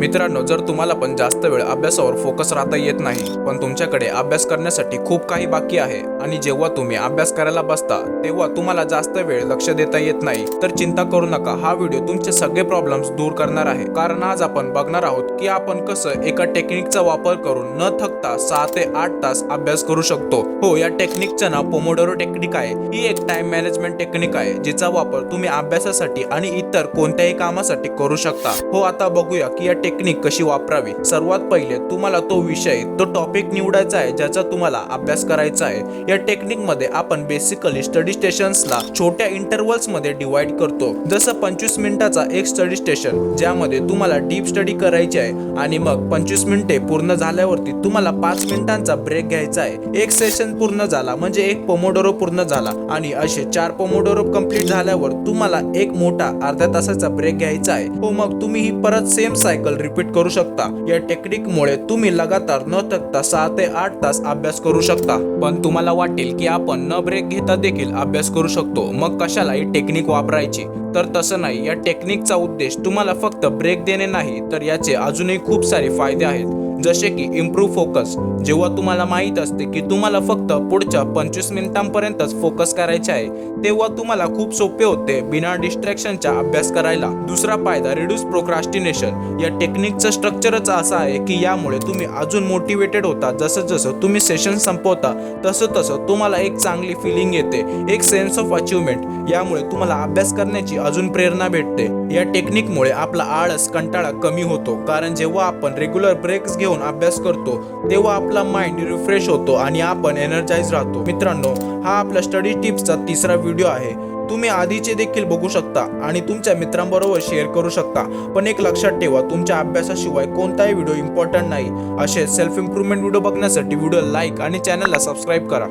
मित्रांनो जर तुम्हाला पण जास्त वेळ अभ्यासावर फोकस राहता येत नाही पण तुमच्याकडे अभ्यास करण्यासाठी खूप काही बाकी आहे आणि जेव्हा तुम्ही अभ्यास करायला बसता तेव्हा तुम्हाला जास्त वेळ लक्ष देता येत नाही. तर चिंता करू नका हा व्हिडिओ तुमचे सगळे प्रॉब्लेम्स दूर करणार आहे. कारण आज आपण बघणार आहोत की आपण कसं एका टेक्निकचा वापर करून न थकता सहा ते आठ तास अभ्यास करू शकतो. हो या टेक्निकचं नाव पोमोडोरो टेक्निक आहे. ही एक टाइम मॅनेजमेंट टेक्निक आहे जिचा वापर तुम्ही अभ्यासासाठी आणि इतर कोणत्याही कामासाठी करू शकता. हो आता बघूया की या टेक्निक कशी वापरावी? सर्वात पहिले तुम्हाला तो विषय तो टॉपिक निवडायचा आहे ज्याचा तुम्हाला अभ्यास करायचा आहे. या टेक्निकमध्ये आपण बेसिकली स्टडी स्टेशन्सला छोट्या इंटरवल्समध्ये डिवाइड करतो. जसं पंचवीस मिनिटाचा एक स्टडी स्टेशन ज्यामध्ये तुम्हाला डीप स्टडी करायची आहे आणि मग पंचवीस मिनिटे पूर्ण झाल्यावरती तुम्हाला पाच मिनिटांचा ब्रेक घ्यायचा आहे. एक सेशन पूर्ण झाला म्हणजे एक पोमोडोरो पूर्ण झाला आणि असे चार पोमोडोरो कंप्लीट झाल्यावर तुम्हाला एक मोठा अर्ध्या तासाचा ब्रेक घ्यायचा आहे. हो मग तुम्ही ही परत सेम सायकल रिपीट करू शकता. या टेक्निक मुळे तुम्ही लगातार न थकता सहा ते आठ तास अभ्यास करू शकता. पण तुम्हाला वाटेल की आपण न ब्रेक घेता देखील अभ्यास करू शकतो. मग कशाला ही टेक्निक वापरायची? तर तसं नाही. या टेक्निकचा उद्देश तुम्हाला फक्त ब्रेक देणे नाही तर याचे अजूनही खूप सारे फायदे आहेत. जसे की इम्प्रूव्ह फोकस जेव्हा तुम्हाला माहीत असते की तुम्हाला फक्त पुढच्या पंचवीस मिनिटांपर्यंतच फोकस करायचे आहे तेव्हा तुम्हाला खूप सोपे होते बिना डिस्ट्रॅक्शनचा अभ्यास करायला. दुसरा फायदा रिड्यूस प्रोक्रास्टिनेशन या टेक्निकचं स्ट्रक्चरच असं आहे की यामुळे तुम्ही अजून मोटिवेटेड होता. जसं जसं तुम्ही सेशन संपवता तसं तसं तुम्हाला एक चांगली फिलिंग येते. एक सेन्स ऑफ अचिव्हमेंट यामुळे तुम्हाला अभ्यास करण्याची अजून प्रेरणा भेटते. या टेक्निकमुळे आपला आळस कंटाळा कमी होतो. कारण जेव्हा आपण रेग्युलर ब्रेक्स घेऊन अभ्यास करतो तेव्हा आपला माइंड रिफ्रेश होतो आणि आपण एनर्जाइज राहतो. मित्रांनो हा आपला स्टडी टिप्सचा तिसरा व्हिडिओ आहे. तुम्ही आधीचे देखील बघू शकता आणि तुमच्या मित्रांबरोबर शेअर करू शकता. पण एक लक्षात ठेवा तुमच्या अभ्यासाशिवाय कोणताही व्हिडिओ इम्पॉर्टंट नाही. असे सेल्फ इम्प्रुव्हमेंट व्हिडिओ बघण्यासाठी व्हिडिओ लाईक आणि चॅनलला सबस्क्राईब करा.